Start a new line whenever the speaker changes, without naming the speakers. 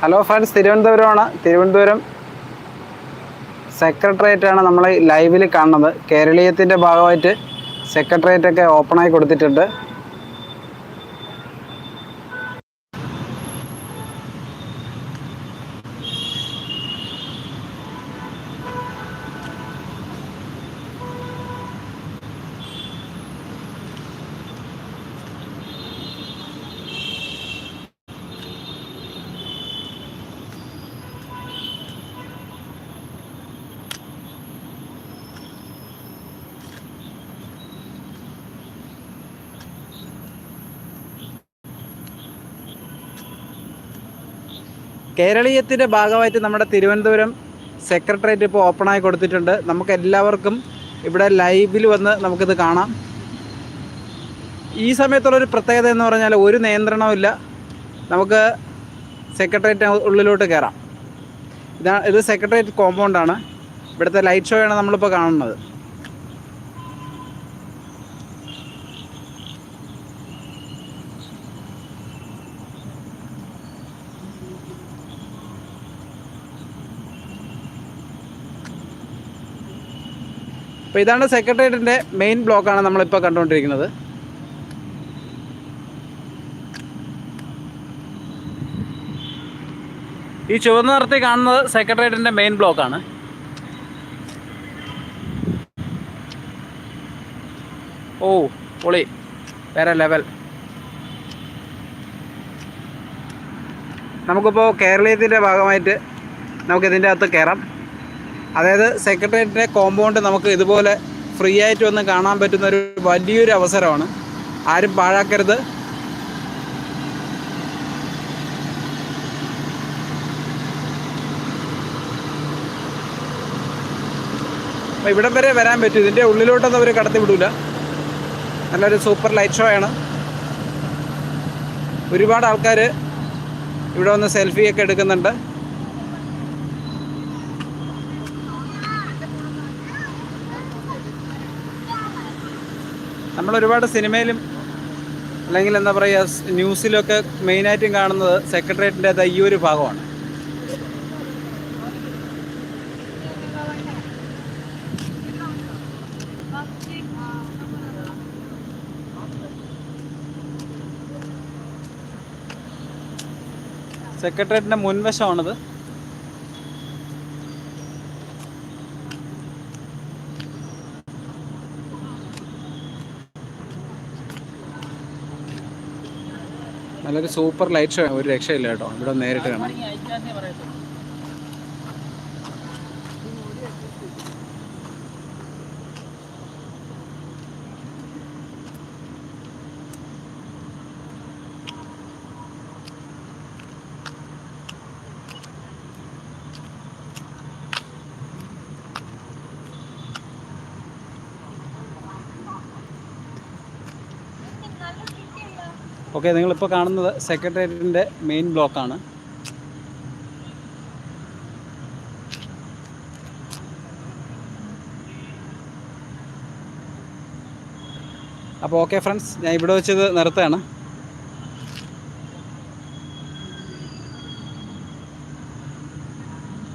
Hello friends തിരുവനന്തപുരമാണ്. Thiruvananthapuram secretariat ആണ് നമ്മൾ ലൈവിൽ കാണുന്നത്. കേരളീയത്തിന്റെ ഭാഗമായിട്ട് സെക്രട്ടേറിയറ്റ് ഒക്കെ ഓപ്പണായി കൊടുത്തിട്ടുണ്ട്. കേരളീയത്തിന്റെ ഭാഗമായിട്ട് നമ്മുടെ തിരുവനന്തപുരം സെക്രട്ടേറിയറ്റ് ഇപ്പോൾ ഓപ്പണായി കൊടുത്തിട്ടുണ്ട്. നമുക്ക് എല്ലാവർക്കും ഇവിടെ ലൈവിൽ വന്ന് നമുക്കിത് കാണാം. ഈ സമയത്തുള്ളൊരു പ്രത്യേകത എന്ന് പറഞ്ഞാൽ ഒരു നിയന്ത്രണമില്ല നമുക്ക് സെക്രട്ടേറിയറ്റ് ഉള്ളിലോട്ട് കയറാം ഇതാ ഇത് സെക്രട്ടേറിയറ്റ് കോമ്പൗണ്ടാണ് ഇവിടുത്തെ ലൈറ്റ് ഷോയാണ് നമ്മളിപ്പോൾ കാണുന്നത്. അപ്പോൾ ഇതാണ് സെക്രട്ടേറിയറ്റിന്റെ മെയിൻ ബ്ലോക്കാണ് നമ്മളിപ്പോൾ കണ്ടുകൊണ്ടിരിക്കുന്നത്. ഈ ചുവന്ന നിറത്തിൽ കാണുന്നത് സെക്രട്ടേറിയറ്റിന്റെ മെയിൻ ബ്ലോക്കാണ് ഓ പൊളി. വേറെ ലെവൽ നമുക്കിപ്പോൾ കേരളീയത്തിന്റെ ഭാഗമായിട്ട് നമുക്കിതിന്റെ അകത്ത് കയറാം അതായത് സെക്രട്ടേറിയറ്റിന്റെ കോമ്പൗണ്ട് നമുക്ക് ഇതുപോലെ ഫ്രീ ആയിട്ട് വന്ന് കാണാൻ പറ്റുന്ന ഒരു വലിയൊരു അവസരമാണ്. ആരും പാഴാക്കരുത്. അപ്പോൾ ഇവിടം വരെ വരാൻ പറ്റും. ഇതിന്റെ ഉള്ളിലോട്ടൊന്നും അവർ കടത്തി വിടില്ല നല്ലൊരു സൂപ്പർ ലൈറ്റ് ഷോ ആണ്. ഒരുപാട് ആൾക്കാർ ഇവിടെ വന്ന് സെൽഫിയൊക്കെ എടുക്കുന്നുണ്ട്. നമ്മൾ ഒരുപാട് സിനിമയിലും അല്ലെങ്കിൽ എന്താ പറയുക ന്യൂസിലൊക്കെ മെയിനായിട്ടും കാണുന്നത് സെക്രട്ടേറിയറ്റിന്റെ ഈ ഒരു ഭാഗമാണ്. സെക്രട്ടേറിയറ്റിന്റെ മുൻവശമാണിത്. നല്ലൊരു സൂപ്പർ ലൈറ്റ് ഷോ ഒരു രക്ഷയില്ല കേട്ടോ. ഇവിടെ നേരിട്ട് കാണാം ഓക്കെ നിങ്ങളിപ്പോൾ കാണുന്നത് സെക്രട്ടേറിയറ്റിന്റെ മെയിൻ ബ്ലോക്കാണ് അപ്പോൾ ഓക്കെ ഫ്രണ്ട്സ് ഞാൻ ഇവിടെ വെച്ചത് നിർത്തുകയാണ്.